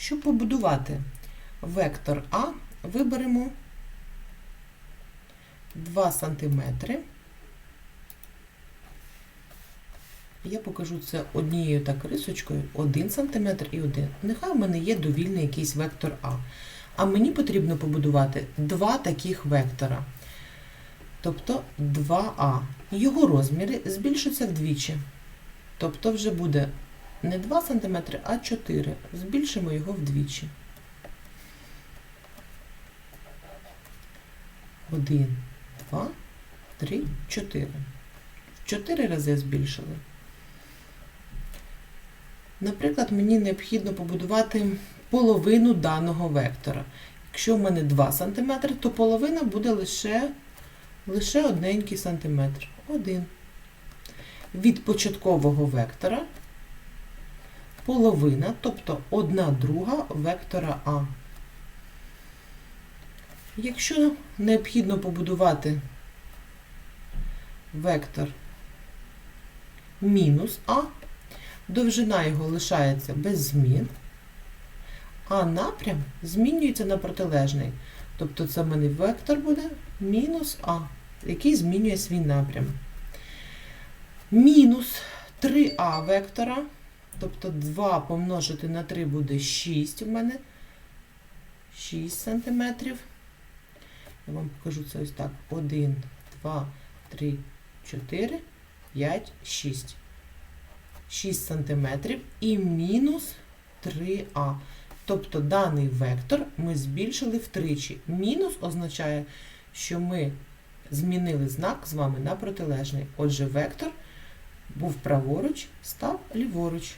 Щоб побудувати вектор А, виберемо 2 см. Я покажу це однією так рисочкою, 1 см і 1. Нехай в мене є довільний якийсь вектор А. А мені потрібно побудувати два таких вектора. Тобто 2А. Його розміри збільшаться вдвічі. Тобто вже буде не 2 см, а 4. Збільшимо його вдвічі. 1, 2, 3, 4. В 4 рази збільшили. Наприклад, мені необхідно побудувати половину даного вектора. Якщо в мене 2 см, то половина буде лише, лише одненький сантиметр. Один. Від початкового вектора половина, тобто одна друга вектора А. Якщо необхідно побудувати вектор мінус А, довжина його лишається без змін, а напрям змінюється на протилежний. Тобто це в мене вектор буде мінус А, який змінює свій напрям. Мінус 3А вектора, тобто 2 помножити на 3 буде 6 у мене. 6 сантиметрів. Я вам покажу це ось так. 1, 2, 3, 4, 5, 6. 6 сантиметрів і мінус 3а. Тобто даний вектор ми збільшили втричі. Мінус означає, що ми змінили знак з вами на протилежний. Отже, вектор був праворуч, став ліворуч.